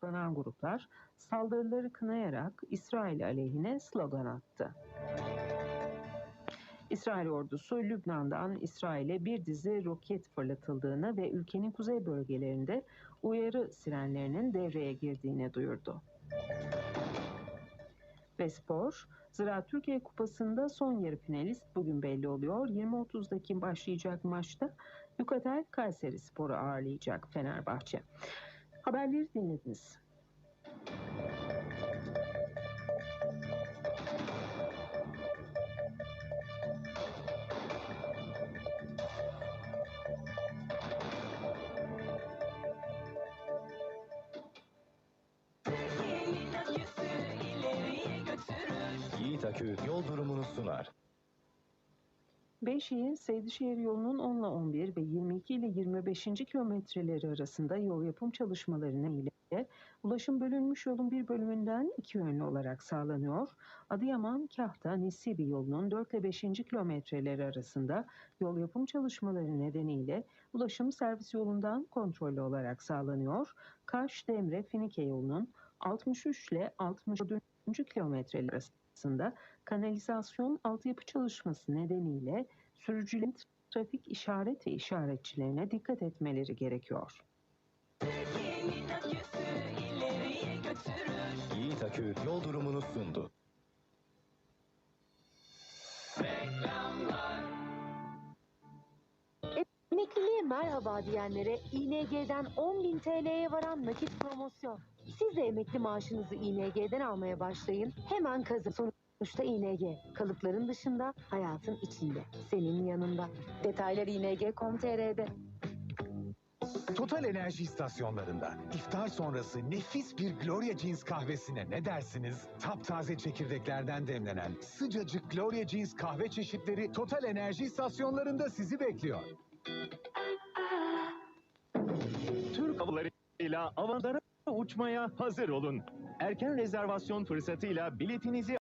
toplanan gruplar saldırıları kınayarak İsrail aleyhine slogan attı. İsrail ordusu Lübnan'dan İsrail'e bir dizi roket fırlatıldığını ve ülkenin kuzey bölgelerinde uyarı sirenlerinin devreye girdiğini duyurdu. Ve spor, Ziraat Türkiye Kupası'nda son yarı finalist bugün belli oluyor. 20.30'daki başlayacak maçta Yukatel Kayseri Spor'u ağırlayacak Fenerbahçe. Haberleri dinlediniz. Yiğit Akü yol durumunu sunar. Beyşehir Seydişehir yolunun 10 ile 11 ve 22 ile 25. kilometreleri arasında yol yapım çalışmaları ile ulaşım bölünmüş yolun bir bölümünden iki yönlü olarak sağlanıyor. Adıyaman Kahta Nisibi yolunun 4 ile 5. kilometreleri arasında yol yapım çalışmaları nedeniyle ulaşım servis yolundan kontrollü olarak sağlanıyor. Kaş Demre Finike yolunun 63 ile 64. kilometreleri arasında kanalizasyon altyapı çalışması nedeniyle sürücülerin trafik işaret ve işaretçilerine dikkat etmeleri gerekiyor. Yiğit Akü yol durumunu sundu. Emekliliğe merhaba diyenlere ING'den 10.000 TL'ye varan nakit promosyon. Siz de emekli maaşınızı ING'den almaya başlayın. Hemen kazın. Sonuçta ING. Kalıpların dışında, hayatın içinde. Senin yanında. Detaylar ing.com.tr'de. Total Enerji istasyonlarında iftar sonrası nefis bir Gloria Jeans kahvesine ne dersiniz? Taptaze çekirdeklerden demlenen sıcacık Gloria Jeans kahve çeşitleri Total Enerji istasyonlarında sizi bekliyor. Türk havalarıyla avanlara uçmaya hazır olun. Erken rezervasyon fırsatıyla biletinizi